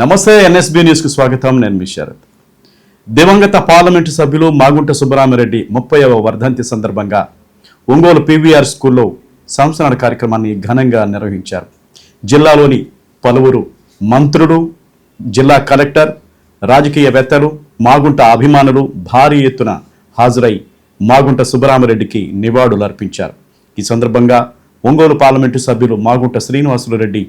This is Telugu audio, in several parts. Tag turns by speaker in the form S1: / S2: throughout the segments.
S1: నమస్తే ఎన్ఎస్బి న్యూస్కి స్వాగతం. నేను మీ శరత్. దివంగత పార్లమెంటు సభ్యులు మాగుంట సుబ్బరామిరెడ్డి ముప్పైవ వర్ధంతి సందర్భంగా ఒంగోలు పీవీఆర్ స్కూల్లో సంస్కరణ కార్యక్రమాన్ని ఘనంగా నిర్వహించారు. జిల్లాలోని పలువురు మంత్రులు జిల్లా కలెక్టర్ రాజకీయవేత్తలు మాగుంట అభిమానులు భారీ ఎత్తున హాజరై మాగుంట సుబ్బరామరెడ్డికి నివాళులు అర్పించారు ఈ సందర్భంగా ఒంగోలు పార్లమెంటు సభ్యులు మాగుంట శ్రీనివాసులు రెడ్డి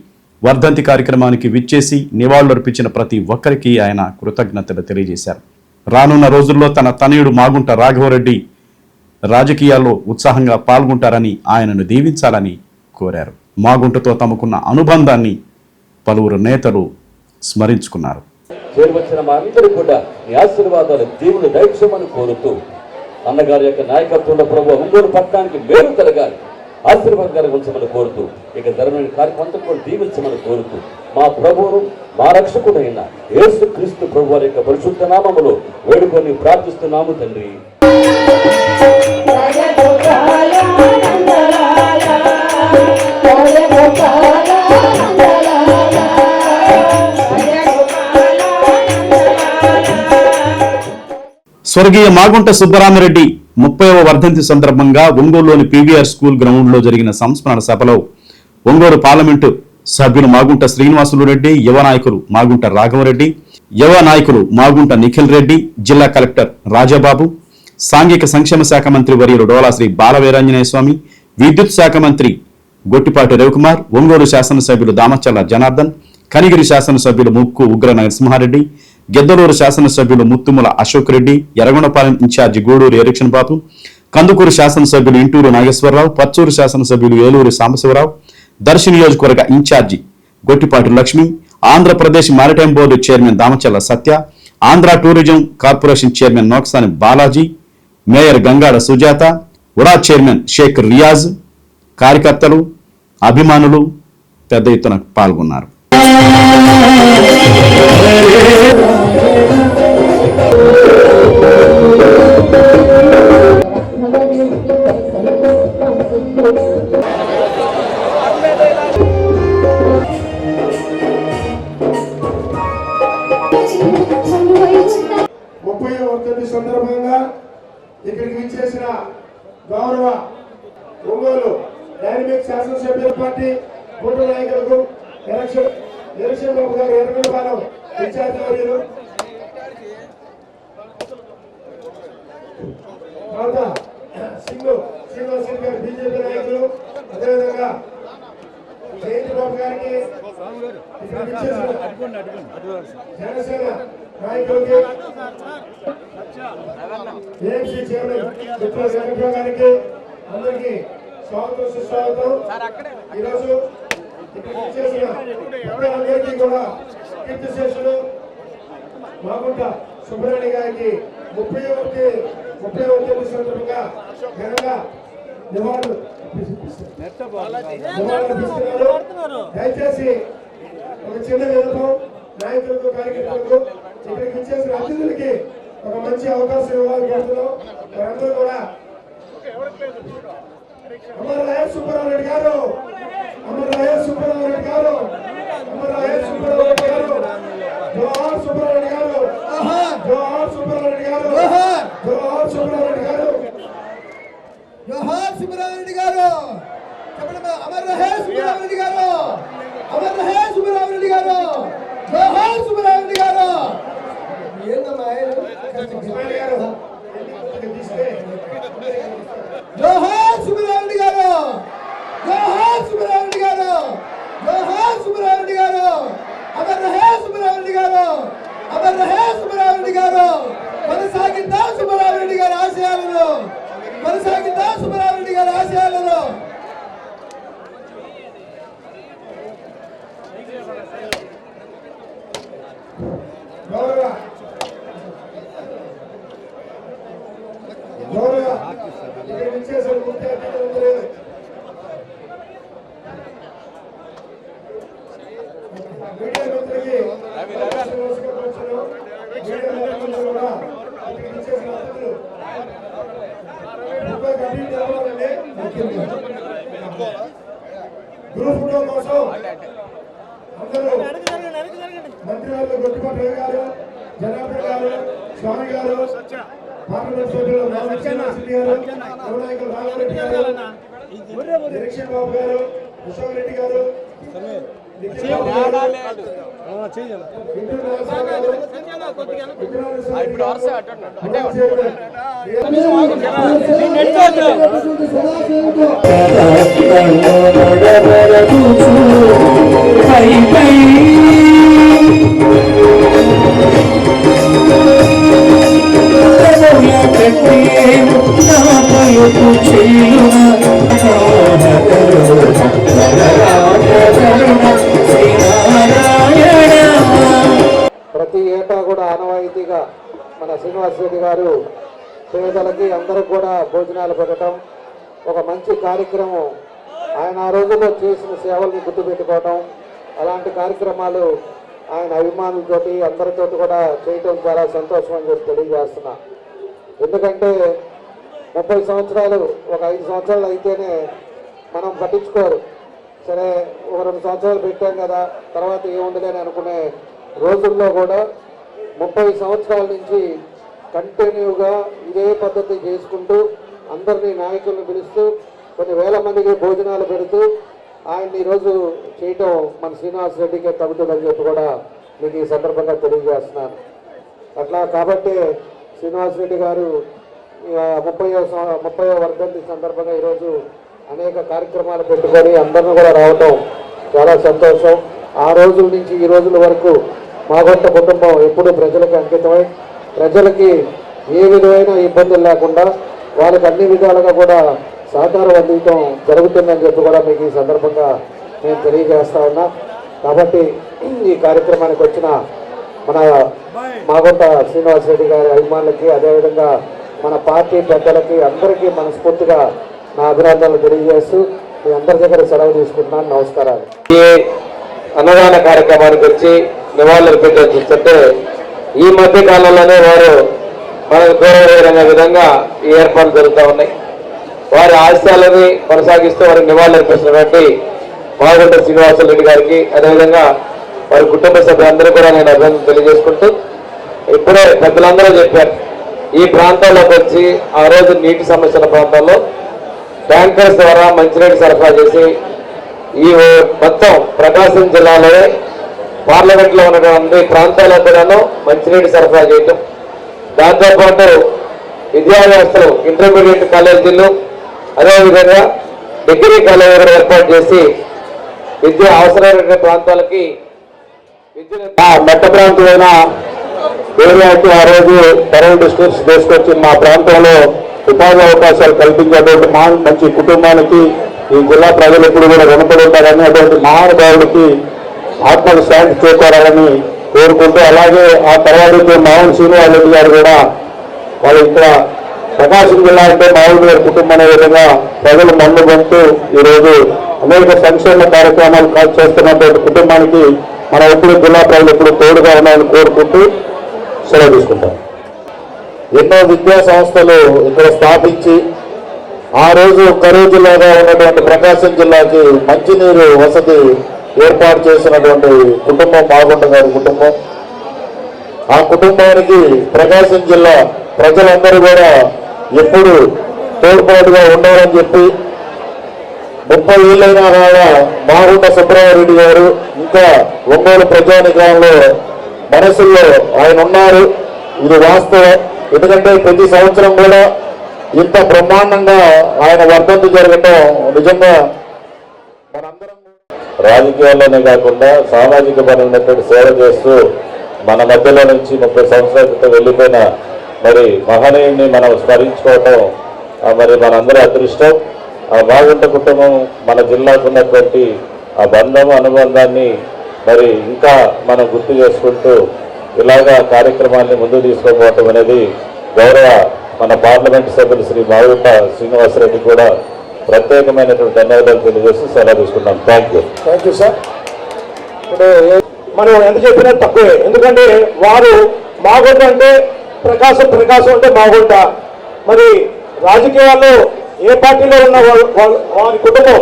S1: వర్ధంతి కార్యక్రమానికి విచ్చేసి నివాళులర్పించిన ప్రతి ఒక్కరికి ఆయన కృతజ్ఞతలు తెలియజేశారు. రానున్న రోజుల్లో తన తనయుడు మాగుంట రాఘవరెడ్డి రాజకీయాల్లో ఉత్సాహంగా పాల్గొంటారని ఆయనను దీవించాలని కోరారు. మాగుంటతో తమకున్న అనుబంధాన్ని పలువురు నేతలు స్మరించుకున్నారు.
S2: చేరువచ్చిన మా అందరూ కూడా ఆశీర్వాదాలు దేవుని దైక్షమని కోరుతూ అన్నగారి యొక్క నాయకత్వంలో ప్రభు ఒంగోలు పట్టణానికి మేలు కలగాలి. ఆశీర్వాదం ఉంచమని కోరుతూ ఇక ధర్మమైన కార్యక్రమం కూడా దీవించమని కోరుతూ మా ప్రభువును మా రక్షకుడైన యేసు క్రీస్తు ప్రభు వారి యొక్క పరిశుద్ధ నామములో వేడుకొని ప్రార్థిస్తున్నాము తండ్రి.
S1: స్వర్గీయ మాగుంట సుబ్బరామిరెడ్డి ముప్పైవ వర్ధంతి సందర్భంగా ఒంగోలులోని పీవీఆర్ స్కూల్ గ్రౌండ్లో జరిగిన సంస్మరణ సభలో ఒంగోలు పార్లమెంటు సభ్యులు మాగుంట శ్రీనివాసులు రెడ్డి యువ నాయకులు మాగుంట రాఘవరెడ్డి యువ నాయకులు మాగుంట నిఖిల్ రెడ్డి జిల్లా కలెక్టర్ రాజాబాబు సాంఘిక సంక్షేమ శాఖ మంత్రి వర్యులు డోలాశ్రీ బాలవీరాంజనేయ స్వామి విద్యుత్ శాఖ మంత్రి గొట్టిపాటి రవికుమార్ ఒంగోలు శాసనసభ్యులు దామచల్ల జనార్దన్ కనిగిరి శాసనసభ్యులు ముక్కు ఉగ్ర నరసింహారెడ్డి గిద్దలూరు శాసనసభ్యులు ముత్తుముల అశోక్ రెడ్డి ఎర్రగొండపాలెం ఇన్ఛార్జి గూడూరు ఎరిక్షన్ బాబు కందుకూరు శాసనసభ్యులు ఇంటూరు నాగేశ్వరరావు పచ్చూరు శాసనసభ్యులు ఏలూరు సాంబశివరావు దర్శి నియోజకవర్గ incharge Gottipati Lakshmi Andhra Pradesh maritime board chairman Damacharla Satya Andhra tourism corporation chairman నోక్సాని Balaji mayor Gangada Sujatha ఉడా చైర్మన్ షేక్ రియాజ్ కార్యకర్తలు అభిమానులు పెద్ద ఎత్తున పాల్గొన్నారు.
S3: ముప్పై ఏఎంసీ చైర్మన్ చిత్ర వెంకటరావు గారికి అందరికీ స్వాగతం సుస్వాగతం. ఈరోజు ఇక్కడ చేసిన అందరికీ కూడా కీర్తి శేషులు మాగుంట సుబ్రహ్మణ్య గారికి ముప్పై ఒకటి ముప్పై ఒకటి సందర్భంగా ఘనంగా నివాళులు దయచేసి ఒక చిన్న విన్నపం నాయకులకు కార్యకర్తలకు ఇక్కడికి ఇచ్చేసిన అతిథులకి ఒక మంచి అవకాశం ఇవ్వాలని కోరుతున్నాం. వారందరూ కూడా. అమర రాయ సుబ్బారావు గారు అమర రాయ సుబ్బారావు గారు అమర రాయ సుబ్బారావు గారు జోహార్ సుబ్బారావు గారు జోహార్ సుబ్బారావు గారు జోహార్ సుబ్బారావు గారు
S4: జోహార్ సుబ్రహ్మణ్య గారు చెప్పండి మా అమర్ రహే సుబ్రహ్మణ్య గారు అమర్ రహే సుబ్రహ్మణ్య గారు జోహార్ సుబ్రహ్మణ్య గారు ఏందమ్మా ఆయన
S3: సుబ్బారావు గారు తీస్తే
S4: జోహార్ సుబ్రహ్మణ్య గారు జోహార్ సుబ్రహ్మణ్య గారు జోహార్ సుబ్రహ్మణ్య గారు అమర్ రహే సుబ్రహ్మణ్య గారు అమర్ రహే సుబ్రహ్మణ్య గారు కొనసాగిద్దాం సుబ్రహ్మణ్య గారి ఆశయాలను. కొనసాగిద్దాం సుబ్రహ్మణ్య గారి ఆశయాలు
S3: గౌరవ గౌరవ ఇక్కడ విచ్చేసిన ముఖ్య అతిథులందరూ మీడియా మిత్రులకి నమస్కారం వచ్చాను. మీడియా మిత్రులు కూడా ఇక్కడికి విచ్చేసిన అతిథులు ముప్పై కమిటీ తెలవాలండి గ్రూప్ ఫోటో కోసం అందరూ మంత్రి
S2: గొట్టిపట్ల గారు జనార్దన్ గారు స్వామి గారు పార్లమెంట్ సభ్యులు శ్రీనివాసరెడ్డి గారు యువనాయకులు రాఘవరెడ్డి గారు నిరీక్షణ్ బాబు గారు అశోక్ రెడ్డి గారు నిఖిల్ బాబు గారు, ఇంటూరు నరసింహ గారు, గారు
S5: పేదలకి అందరికి కూడా భోజనాలు పెట్టడం ఒక మంచి కార్యక్రమం ఆయన ఆ రోజుల్లో చేసిన సేవల్ని గుర్తుపెట్టుకోవడం అలాంటి కార్యక్రమాలు ఆయన అభిమానులతోటి అందరితోటి కూడా చేయటం చాలా సంతోషం అని చెప్పి తెలియజేస్తున్నా. ఎందుకంటే ముప్పై సంవత్సరాలు ఒక ఐదు సంవత్సరాలు అయితేనే మనం పట్టించుకోరు. సరే ఒక రెండు సంవత్సరాలు పెట్టాం కదా తర్వాత ఏముందిలే అనుకునే రోజుల్లో కూడా ముప్పై సంవత్సరాల నుంచి కంటిన్యూగా ఇదే పద్ధతి చేసుకుంటూ అందరినీ నాయకులను పిలుస్తూ కొన్ని వేల మందికి భోజనాలు పెడుతూ ఆయన్ని ఈరోజు చేయటం మన శ్రీనివాస్ రెడ్డికే తగ్గుతుందని చెప్పి కూడా మీకు ఈ సందర్భంగా తెలియజేస్తున్నాను. అట్లా కాబట్టి శ్రీనివాస్ రెడ్డి గారు ముప్పై ముప్పై వర్ధంతి సందర్భంగా ఈరోజు అనేక కార్యక్రమాలు పెట్టుకొని అందరిని కూడా రావటం చాలా సంతోషం. ఆ రోజుల నుంచి ఈ రోజుల వరకు మాగొట్ట కుటుంబం ఎప్పుడూ ప్రజలకు అంకితమై ప్రజలకి ఏ విధమైన ఇబ్బందులు లేకుండా వాళ్ళకి అన్ని విధాలుగా కూడా సహకారం అందించడం జరుగుతుందని చెప్పి కూడా మీకు ఈ సందర్భంగా నేను తెలియజేస్తా ఉన్నా. కాబట్టి ఈ కార్యక్రమానికి వచ్చిన మన మాగొట్ట శ్రీనివాస్ రెడ్డి గారి అభిమానులకి అదేవిధంగా మన పార్టీ పెద్దలకి అందరికీ మనస్ఫూర్తిగా నా అభినందనలు తెలియజేస్తూ మీ అందరి దగ్గర సెలవు తీసుకుంటున్నాను. నమస్కారాలు.
S6: ఈ అన్నదాన కార్యక్రమానికి వచ్చి నివాళులు పెట్టే చూస్తుంటే ఈ మధ్య కాలంలోనే వారు మనకు గౌరవమైన విధంగా ఈ ఏర్పాట్లు జరుగుతూ ఉన్నాయి. వారి ఆశయాలని కొనసాగిస్తూ వారికి నివాళులర్పిస్తున్నటువంటి మాగుంట శ్రీనివాసరెడ్డి గారికి అదేవిధంగా వారి కుటుంబ సభ్యులందరూ కూడా నేను అభినందన తెలియజేసుకుంటూ ఇప్పుడే పెద్దలందరూ చెప్పారు. ఈ ప్రాంతాల్లోకి వచ్చి ఆ రోజు నీటి సమస్యల ప్రాంతాల్లో ట్యాంకర్స్ ద్వారా మంచినీటి సరఫరా చేసి ఈ మొత్తం ప్రకాశం జిల్లాలో పార్లమెంట్లో ఉన్నటువంటి ప్రాంతాల్లో కూడాను మంచినీటి సరఫరా చేయటం. దాంతోపాటు విద్యా వ్యవస్థలు ఇంటర్మీడియట్ కాలేజీలు అదేవిధంగా డిగ్రీ కాలేజీలు ఏర్పాటు చేసి విద్య అవసరమైన ప్రాంతాలకి
S5: ఆ మెట్ట ప్రాంతమైన ఏరియాకి ఆ రోజు కరెంట్ డిస్ట్రిక్ట్స్ తీసుకొచ్చి మా ప్రాంతంలో ఉపాధి అవకాశాలు కల్పించేటువంటి మా మంచి కుటుంబానికి ఈ జిల్లా ప్రజలు ఎప్పుడు కూడా రుణపడి ఉంటారని అటువంటి మహానుభావుడికి ఆత్మకు శాంతి చేకూరాలని కోరుకుంటూ అలాగే ఆ తర్వాత మామూలు శ్రీనివాసరెడ్డి గారు కూడా వాళ్ళు ఇక్కడ ప్రకాశం జిల్లా అంటే మామూలు గారి కుటుంబం అనే విధంగా ప్రజలు మన్ను పొందుతూ ఈరోజు అనేక సంక్షేమ కార్యక్రమాలు చేస్తున్నటువంటి కుటుంబానికి మన ఎప్పుడు జిల్లా ప్రజలు ఎప్పుడు తోడుగా ఉన్నాయని కోరుకుంటూ సెలవు తీసుకుంటాం. ఎన్నో విద్యా సంస్థలు ఇక్కడ స్థాపించి ఆ రోజు కరూరు జిల్లాగా ఉన్నటువంటి ప్రకాశం జిల్లాకి మంచినీరు వసతి ఏర్పాటు చేసినటువంటి కుటుంబం మాగుంట గారి కుటుంబం. ఆ కుటుంబానికి ప్రకాశం జిల్లా ప్రజలందరూ కూడా ఎప్పుడు తోడ్పాటుగా ఉండాలని చెప్పి ముప్పై ఏళ్ళైనా కూడా మాగుంట సుబ్రహ్మరెడ్డి గారు ఇంకా ఒంగోలు ప్రజానికంలో మనసుల్లో ఆయన ఉన్నారు. ఇది వాస్తవం. ఎందుకంటే ప్రతి సంవత్సరం కూడా ఇంత బ్రహ్మాండంగా ఆయన వర్ధంతి జరగటం నిజంగా రాజకీయాల్లోనే కాకుండా సామాజిక పరమైనటువంటి సేవ చేస్తూ మన మధ్యలో నుంచి ముప్పై సంవత్సరాల క్రితం వెళ్ళిపోయిన మరి మహనీయుడిని మనం స్మరించుకోవటం మరి మనందరి అదృష్టం. ఆ బాగుంట కుటుంబం మన జిల్లాకు ఉన్నటువంటి ఆ బంధం అనుబంధాన్ని మరి ఇంకా మనం గుర్తు చేసుకుంటూ ఇలాగా కార్యక్రమాన్ని ముందుకు తీసుకోపోవటం అనేది గౌరవ మన పార్లమెంట్ సభ్యులు శ్రీ మాగుంట శ్రీనివాసరెడ్డి కూడా ప్రత్యేకమైనటువంటి ధన్యవాదాలు తెలియజేసి సెలవు తీసుకున్నాం thank you
S2: thank you sir ఇప్పుడు మనం ఎంత చెప్పినా తక్కువే. ఎందుకంటే వారు మాగుంట అంటే ప్రకాశం ప్రకాశం అంటే మాగుంట. మరి రాజకీయాల్లో ఏ పార్టీలో ఉన్న వారి కుటుంబం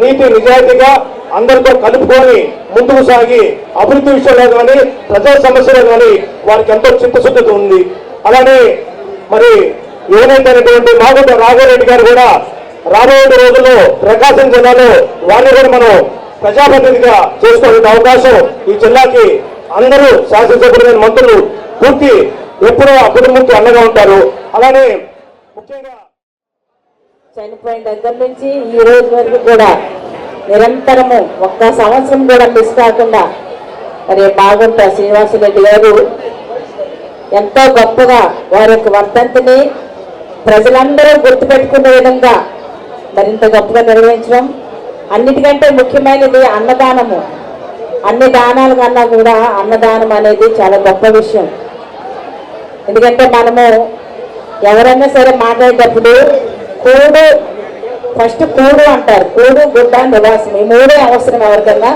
S2: నీతి నిజాయితీగా
S7: అందరితో కలుపుకొని ముందుకు సాగి అభివృద్ధి విషయంలో కానీ ప్రజా సమస్యలో కానీ వారికి ఎంతో చిత్తశుద్ధి ఉంది. అలానే మరి యువనేతైనటువంటి మాగుంట రాఘవరెడ్డి గారు కూడా రాబోయే రోజుల్లో ప్రకాశం జిల్లాలో వారిని కూడా మనం ప్రజాప్రతినిధిగా చేసుకునే అవకాశం ఈ జిల్లాకి అందరూ శాసనసభ్యులైన మంత్రులు పూర్తి ఎప్పుడూ ఆ కుటుంబంతో అండగా ఉంటారు. అలానే ముఖ్యంగా
S8: చనిపోయిన దగ్గర నుంచి ఈ రోజు వరకు కూడా నిరంతరము ఒక్క సంవత్సరం కూడా మిస్ కాకుండా మరి బాగుంటా శ్రీనివాసరెడ్డి గారు ఎంతో గొప్పగా వారి యొక్క వర్ధంతిని ప్రజలందరూ గుర్తుపెట్టుకునే విధంగా మరింత గొప్పగా నిర్వహించడం అన్నిటికంటే ముఖ్యమైనది అన్నదానము. అన్ని దానాల కన్నా కూడా అన్నదానం అనేది చాలా గొప్ప విషయం. ఎందుకంటే మనము ఎవరైనా సరే మాట్లాడేటప్పుడు కూడు ఫస్ట్ కూడు అంటారు. కూడు గుడ్డ నివాసం. ఈ మూడే అవసరం ఎవరికన్నా.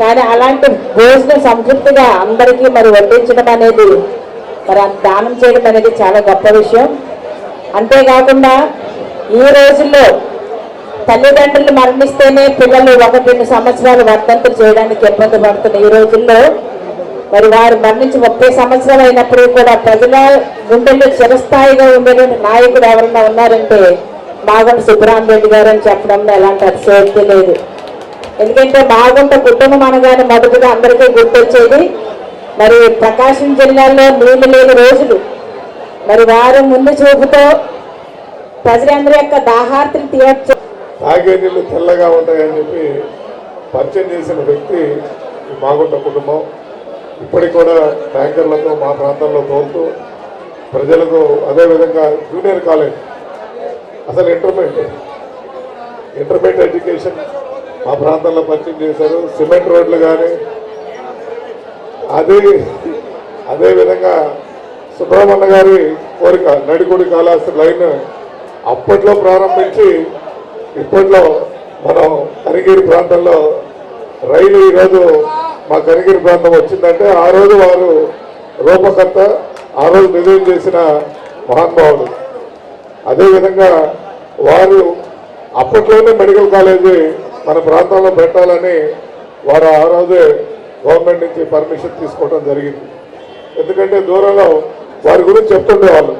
S8: కానీ అలాంటి భోజనం సంతృప్తిగా అందరికీ మరి వడ్డించడం అనేది మరి దానం చేయడం అనేది చాలా గొప్ప విషయం. అంతేకాకుండా ఈ రోజుల్లో తల్లిదండ్రులు మరణిస్తేనే పిల్లలు ఒకటి రెండు సంవత్సరాలు వర్ధంతులు చేయడానికి ఇబ్బంది పడుతున్న ఈ రోజుల్లో మరి వారు మరణించి ముప్పై సంవత్సరాలు అయినప్పుడు కూడా ప్రజల గుండెల్లో చిరస్థాయిగా ఉండేటువంటి నాయకుడు ఎవరన్నా ఉన్నారంటే మాగుంట సుబ్బరామరెడ్డి గారు అని చెప్పడంలో ఎలాంటి అతిశయోక్తి లేదు. ఎందుకంటే మాగుంట కుటుంబం అనగానే మొదటిగా అందరికీ గుర్తొచ్చేది మరి ప్రకాశం జిల్లాలో నీళ్ళు లేని రోజులు. మరి వారు ముందు చూపుతో ప్రజలందరి యొక్క దాహార్తిని తీర్చ
S9: తాగే నీళ్ళు తెల్లగా ఉంటాయని చెప్పి పరిచయం చేసిన వ్యక్తి మాగుంట కుటుంబం. ఇప్పటికి కూడా ట్యాంకర్లతో మా ప్రాంతంలో తోలుతూ ప్రజలకు అదేవిధంగా జూనియర్ కాలేజ్. అసలు ఇంటర్మీడియట్. ఇంటర్మీడియట్ ఎడ్యుకేషన్ మా ప్రాంతంలో పరిచయం చేశారు. సిమెంట్ రోడ్లు కానీ అదే అదేవిధంగా సుబ్రహ్మణ్య గారి కోరిక నడిగుడి కాళాస్తి లైన్ అప్పట్లో ప్రారంభించి ఇప్పట్లో మనం కనిగిరి ప్రాంతంలో రైలు ఈరోజు మా కనిగిరి ప్రాంతం వచ్చిందంటే ఆ రోజు వారు రూపకర్త ఆ రోజు నిర్ణయం చేసిన మహానుభావుడు. అదేవిధంగా వారు అప్పట్లోనే మెడికల్ కాలేజీ మన ప్రాంతంలో పెట్టాలని వారు ఆ రోజే గవర్నమెంట్ నుంచి పర్మిషన్ తీసుకోవడం జరిగింది. ఎందుకంటే దూరంలో వారి గురించి చెప్తుండేవాళ్ళు.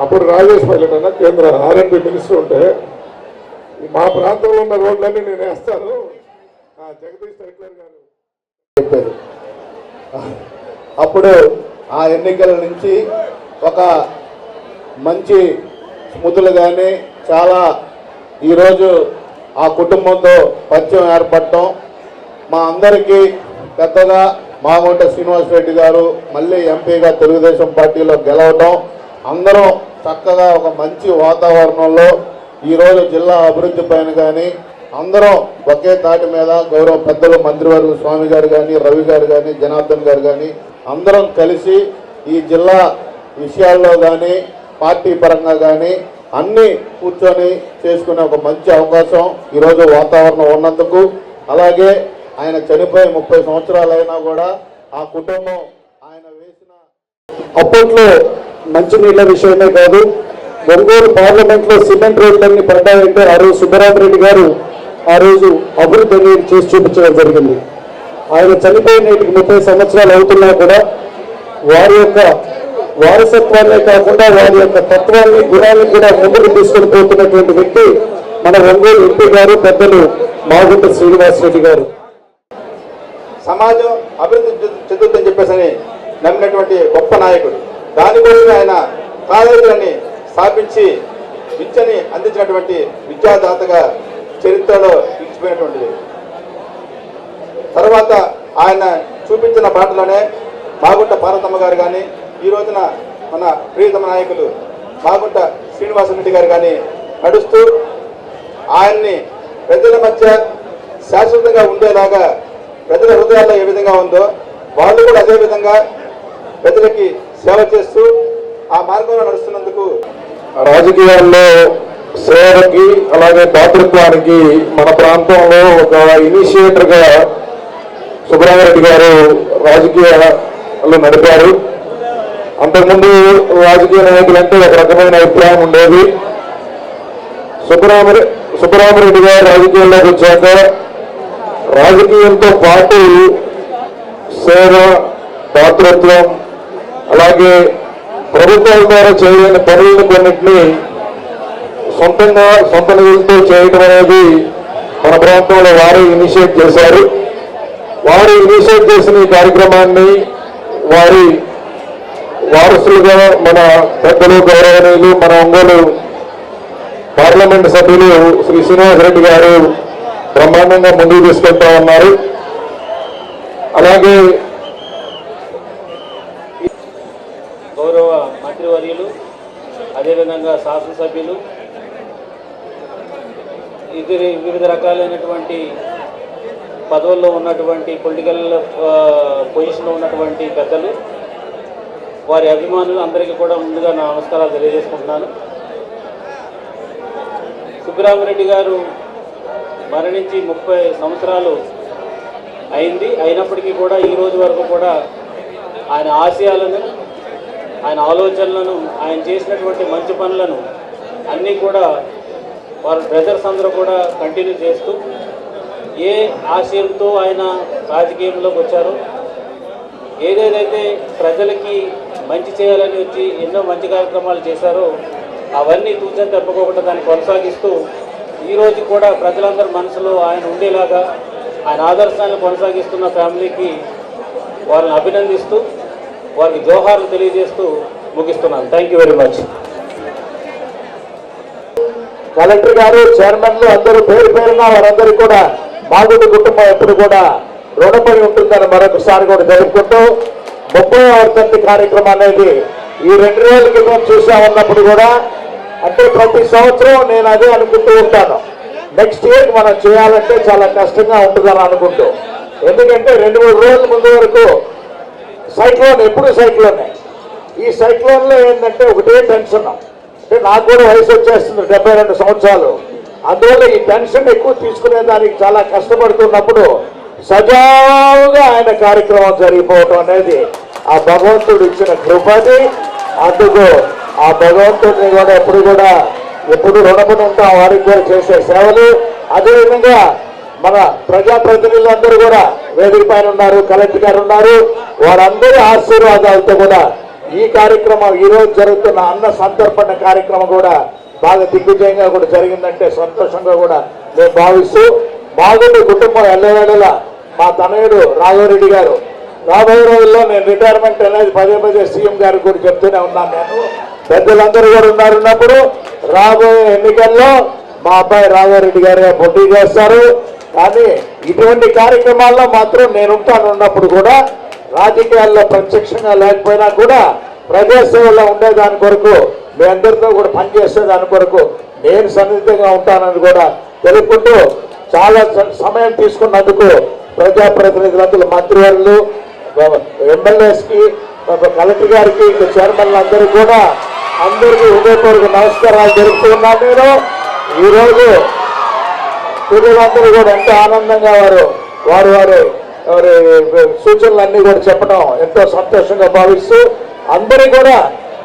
S9: అప్పుడు రాజేష్ పైలట్ అన్న కేంద్ర ఆర్ఎండ్బి మినిస్టర్ ఉంటే మా ప్రాంతంలో ఉన్న రోడ్లన్నీ నేను వేస్తాను. జగదీష్ రెడ్డి గారు
S7: చెప్పారు. అప్పుడు ఆ ఎన్నికల నుంచి ఒక మంచి స్మృతులు కానీ చాలా ఈరోజు ఆ కుటుంబంతో పరిచయం ఏర్పడటం మా అందరికీ పెద్దగా మాగుంట శ్రీనివాసరెడ్డి గారు మళ్ళీ ఎంపీగా తెలుగుదేశం పార్టీలో గెలవటం అందరం చక్కగా ఒక మంచి వాతావరణంలో ఈరోజు జిల్లా అభివృద్ధి పైన కానీ అందరం ఒకే తాటి మీద గౌరవ పెద్దలు మంత్రివర్గ స్వామి గారు కానీ రవి గారు కానీ జనార్దన్ గారు కానీ అందరం కలిసి ఈ జిల్లా విషయాల్లో కానీ పార్టీ పరంగా కానీ అన్నీ కూర్చొని చేసుకునే ఒక మంచి అవకాశం ఈరోజు వాతావరణం ఉన్నందుకు. అలాగే ఆయన చనిపోయి ముప్పై సంవత్సరాలైనా కూడా ఆ కుటుంబం ఆయన వేసిన అప్పట్లో మంచినీళ్ళ విషయమే కాదు ఒంగోలు పార్లమెంట్లో సిమెంట్ రోడ్లన్నీ పడ్డాయంటే ఆ రోజు సుబ్బరామరెడ్డి గారు ఆ రోజు అభివృద్ధి అనేది చేసి చూపించడం జరిగింది. ఆయన చనిపోయిన నేటికి ముప్పై సంవత్సరాలు అవుతున్నా కూడా వారి యొక్క వారసత్వాన్నే కాకుండా వారి యొక్క తత్వాన్ని గుణాన్ని కూడా ముందుకు తీసుకొని పోతున్నటువంటి వ్యక్తి మన ఒంగోలు ఎంపీ గారు పెద్దలు మాగుంట శ్రీనివాసరెడ్డి గారు.
S10: సమాజం అభివృద్ధి చెందుతుందని చెప్పేసి నమ్మినటువంటి గొప్ప నాయకుడు. దానికోసమే ఆయన కాలేజీలని స్థాపించి విద్యని అందించినటువంటి విద్యాదాతగా చరిత్రలో నిలిచిపోయినటువంటిది. తర్వాత ఆయన చూపించిన బాటలోనే మాగుంట పార్వతమ్మ గారు కానీ ఈ రోజున మన ప్రియతమ నాయకులు మాగుంట శ్రీనివాసరెడ్డి గారు కానీ నడుస్తూ ఆయన్ని ప్రజల మధ్య శాశ్వతంగా ఉండేలాగా ప్రజల హృదయాల్లో ఏ విధంగా ఉందో వాళ్ళు కూడా అదే విధంగా ప్రజలకి సేవ చేస్తూ ఆ మార్గంలో నడుస్తున్నందుకు
S7: రాజకీయాల్లో సేవకి అలాగే దాతృత్వానికి మన ప్రాంతంలో ఒక ఇనిషియేటర్గా సుబ్రహ్మరెడ్డి గారు రాజకీయాలు నడిపారు. అంతకుముందు రాజకీయ నాయకులంటే ఒక రకమైన అభిప్రాయం ఉండేది. సుబ్రహ్మరె సుబ్రహ్మరెడ్డి గారు రాజకీయాల్లోకి వచ్చాక
S11: రాజకీయంతో పాటు సేవ దాతృత్వం అలాగే ప్రభుత్వం ద్వారా చేయలేని పనులను కొన్నింటిని సొంతంగా సొంత నిధులతో చేయడం అనేది మన ప్రాంతంలో వారు ఇనిషియేట్ చేశారు. వారు ఇనిషియేట్ చేసిన ఈ కార్యక్రమాన్ని వారి వారసులుగా మన పెద్దలు గౌరవనీయులు మన ఒంగోలు పార్లమెంట్ సభ్యులు శ్రీ శ్రీనివాసరెడ్డి గారు బ్రహ్మాండంగా ముందుకు తీసుకెళ్తా ఉన్నారు. అలాగే
S12: గౌరవ మంత్రివర్యులు అదేవిధంగా శాసనసభ్యులు ఇద్దరు వివిధ రకాలైనటువంటి పదవుల్లో ఉన్నటువంటి పొలిటికల్ పొజిషన్లో ఉన్నటువంటి పెద్దలు వారి అభిమానులు అందరికీ కూడా ముందుగా నా నమస్కారాలు తెలియజేసుకుంటున్నాను. సుబ్బరామరెడ్డి గారు మరణించి ముప్పై సంవత్సరాలు అయింది. అయినప్పటికీ కూడా ఈ రోజు వరకు కూడా ఆయన ఆశయాలను ఆయన ఆలోచనలను ఆయన చేసినటువంటి మంచి పనులను అన్నీ కూడా వారి బ్రదర్స్ అందరూ కూడా కంటిన్యూ చేస్తూ ఏ ఆశయంతో ఆయన రాజకీయంలోకి వచ్చారో ఏదేదైతే ప్రజలకి మంచి చేయాలని వచ్చి ఎన్నో మంచి కార్యక్రమాలు చేశారో అవన్నీ తూచా తప్పకోకుండా దాన్ని కొనసాగిస్తూ ఈరోజు కూడా ప్రజలందరి మనసులో ఆయన ఉండేలాగా ఆయన ఆదర్శాలను కొనసాగిస్తున్న ఫ్యామిలీకి వారిని అభినందిస్తూ వారికి జోహార్లు తెలియజేస్తూ ముగిస్తున్నాను. Thank you very much
S11: collector గారు చైర్మన్లు అందరూ పేరు పేరున వారందరూ కూడా మాగుడి కుటుంబం ఎప్పుడు కూడా రుణపడి ఉంటుందని మరొకసారి కూడా తెలుపుకుంటూ ముప్పై వర్ధంతి కార్యక్రమం అనేది ఈ రెండు రోజుల క్రితం చూసా ఉన్నప్పుడు కూడా అంటే ప్రతి సంవత్సరం నేను అదే అనుకుంటూ ఉంటాను. నెక్స్ట్ ఇయర్ మనం చేయాలంటే చాలా కష్టంగా ఉంటుందని అనుకుంటూ. ఎందుకంటే రెండు మూడు రోజుల ముందు వరకు సైక్లోన్ ఎప్పుడు సైక్లోనే? ఈ సైక్లోన్లో ఏంటంటే ఒకటే టెన్షన్ అంటే నాకు కూడా వయసు వచ్చేస్తుంది డెబ్బై రెండు సంవత్సరాలు. అందువల్ల ఈ టెన్షన్ ఎక్కువ తీసుకునే దానికి చాలా కష్టపడుతున్నప్పుడు సజావుగా ఆయన కార్యక్రమం జరిగిపోవటం అనేది ఆ భగవంతుడు ఇచ్చిన కృపది. అందుకు ఆ భగవంతుడిని కూడా ఎప్పుడు కూడా ఎప్పుడు రుణపడి ఉంటాం వారికి కూడా చేసే సేవలు. అదేవిధంగా మన ప్రజాప్రతినిధులందరూ కూడా వేదిక పైన ఉన్నారు కలెక్టర్ గారు ఉన్నారు. వారందరి ఆశీర్వాదాలతో కూడా ఈ కార్యక్రమం ఈ రోజు జరుగుతున్న అన్న సంతర్పణ కార్యక్రమం కూడా బాగా దిగ్విజయంగా కూడా జరిగిందంటే సంతోషంగా కూడా మేము భావిస్తూ బాగుండి కుటుంబం ఎల్లవేళలా మా తనయుడు రాఘవరెడ్డి గారు. రాబోయే రోజుల్లో నేను రిటైర్మెంట్ అనేది పదే పదే సీఎం గారికి కూడా చెప్తూనే ఉన్నాను నేను. పెద్దలందరూ కూడా ఉన్నారున్నప్పుడు రాబోయే ఎన్నికల్లో మా అబ్బాయి రాఘవరెడ్డి గారు పోటీ చేస్తారు. కానీ ఇటువంటి కార్యక్రమాల్లో మాత్రం నేను ఉంటాను ఉన్నప్పుడు కూడా రాజకీయాల్లో ప్రత్యక్షంగా లేకపోయినా కూడా ప్రజాసేవలో ఉండేదాని కొరకు మీ అందరితో కూడా పనిచేసేదాని కొరకు నేను సన్నిహితంగా ఉంటానని కూడా తెలుపుకుంటూ చాలా సమయం తీసుకున్నందుకు ప్రజాప్రతినిధులందరూ మంత్రివర్యులు ఎమ్మెల్యేస్కి కలెక్టర్ గారికి ఇంకా అందరూ కూడా అందరికీ హృదయపూర్వక నమస్కారాలు జరుపుతున్నాను నేను. ఈరోజు ప్రజలందరూ కూడా ఎంతో ఆనందంగా వారు వారు వారి వారి సూచనలన్నీ కూడా చెప్పడం ఎంతో సంతోషంగా భావిస్తూ అందరూ కూడా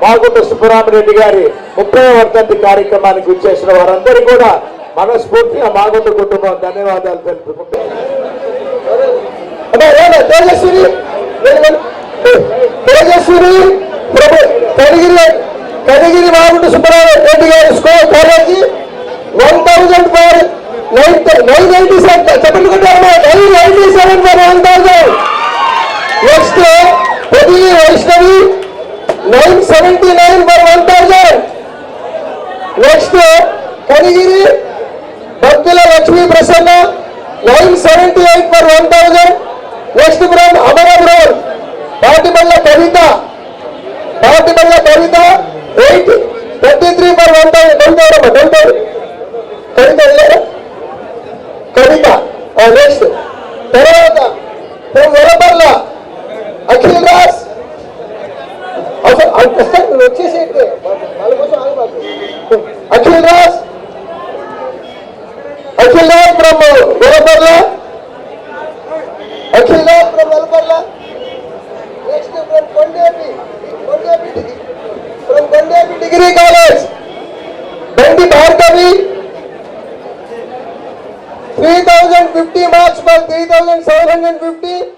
S11: మాగుంట సుబ్బరామరెడ్డి గారి ముప్పై వర్ధంతి కార్యక్రమానికి విచ్చేసిన వారందరూ కూడా మనస్ఫూర్తిగా మాగుంట కుటుంబం ధన్యవాదాలు తెలుపుకుంటున్నాను
S4: తేజస్వి ఏనా, ప్రభు కడిగిరి కడిగిరి మాగుంట రెడ్డి గారి school college. One thousand for nine eighty seven చెప్పండి nine eighty seven for one thousand next ప్రతి Vaishnavi nine seventy nine for one thousand next Kanigiri భక్తుల Lakshmi Prasanna nine seventy eight for one thousand next from Amarapuram Patimalla Kavitha Patimalla Kavitha eight thirty three for one thousand Kavitha Kavitha Kavitha వెళ్ళారా నెక్స్ట్ తర్వాత ఫ్రమ్ వరపర్ల అఖిల్ రాజ్ అసలు అంత నువ్వు వచ్చేసి వాళ్ళ కోసం ఆగబాకు Akhil Raj Akhil Raj from Varaparla Akhil Raj from Varaparla next from Kondepi Kondepi from Kondepi degree college Bandi Bhargavi 3050 marks for 3750 and